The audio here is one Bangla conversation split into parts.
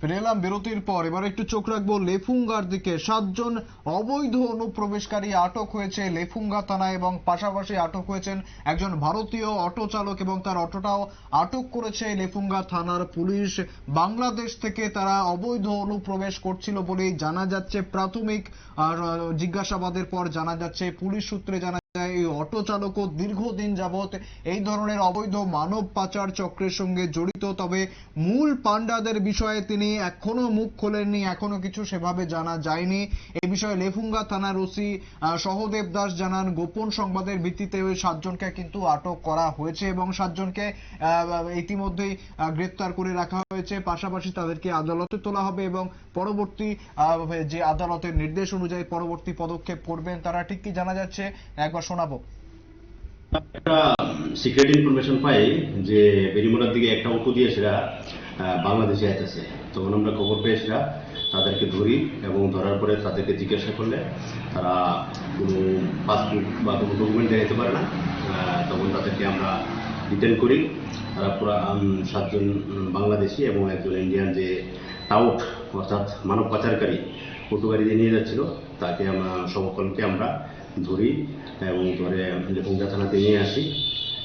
ফিরে বিরতির পর। এবার একটু চোখ রাখব লেফুঙ্গার দিকে। সাতজন অবৈধ অনুপ্রবেশকারী আটক হয়েছে লেফুঙ্গা থানায় এবং পাশাপাশি আটক হয়েছেন একজন ভারতীয় অটো চালক এবং তার অটোটাও আটক করেছে লেফুঙ্গা থানার পুলিশ। বাংলাদেশ থেকে তারা অবৈধ অনুপ্রবেশ করছিল বলেই জানা যাচ্ছে। প্রাথমিক আর, জিজ্ঞাসাবাদের পর জানা যাচ্ছে পুলিশ সূত্রে জানা যায় এই অটো চালকও দীর্ঘদিন যাবৎ এই ধরনের অবৈধ মানব পাচার চক্রের সঙ্গে জড়িত। তবে মূল পান্ডাদের বিষয়ে তিনি এখনও মুখ খোলেননি, এখনও কিছু সেভাবে জানা যায়নি। এই বিষয়ে লেফুঙ্গা থানার ওসি সহদেব দাস জানান, গোপন সংবাদের ভিত্তিতে ওই সাতজনকে কিন্তু আটক করা হয়েছে এবং সাতজনকে ইতিমধ্যেই গ্রেপ্তার করে রাখা হয়েছে। পাশাপাশি তাদেরকে আদালতে তোলা হবে এবং পরবর্তী যে আদালতের নির্দেশ অনুযায়ী পরবর্তী পদক্ষেপ করবেন তারা। ঠিক কি জানা যাচ্ছে? একবার শোনাবো। একটা সিক্রেট ইনফরমেশন পাই যে বেরিমোড়ার দিকে একটা অটো দিয়ে সেটা বাংলাদেশে আইতেছে তখন আমরা খবর পেয়ে সেটা তাদেরকে ধরি এবং ধরার পরে তাদেরকে জিজ্ঞাসা করলে তারা কোনো পাসপোর্ট বা কোনো ডকুমেন্ট দেখাতে পারে না। তখন তাদেরকে আমরা রিটার্ন করি। তারা পুরা সাতজন বাংলাদেশি এবং একজন ইন্ডিয়ান যে টাউট অর্থাৎ মানব পাচারকারী দিয়ে নিয়ে যাচ্ছিল, তাকে আমরা সকলকে আমরা ধরি এবং ধরে যখন থানাতে নিয়ে আসি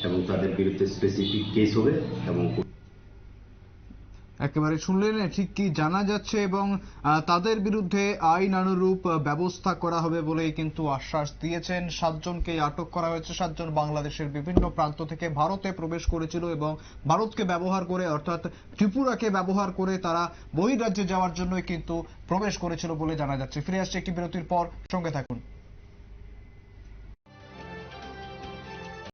এবং তাদের বিরুদ্ধে স্পেসিফিক কেস হবে এবং একেবারে শুনলেন ঠিক কি জানা যাচ্ছে এবং তাদের বিরুদ্ধে আইনানুরূপ ব্যবস্থা করা হবে বলেই কিন্তু আশ্বাস দিয়েছেন। সাতজনকে আটক করা হয়েছে। সাতজন বাংলাদেশের বিভিন্ন প্রান্ত থেকে ভারতে প্রবেশ করেছিল এবং ভারতকে ব্যবহার করে, অর্থাৎ ত্রিপুরাকে ব্যবহার করে তারা বহিরাজ্যে যাওয়ার জন্যই কিন্তু প্রবেশ করেছিল বলে জানা যাচ্ছে। ফিরে আসছে একটি বিরতির পর। সঙ্গে থাকুন।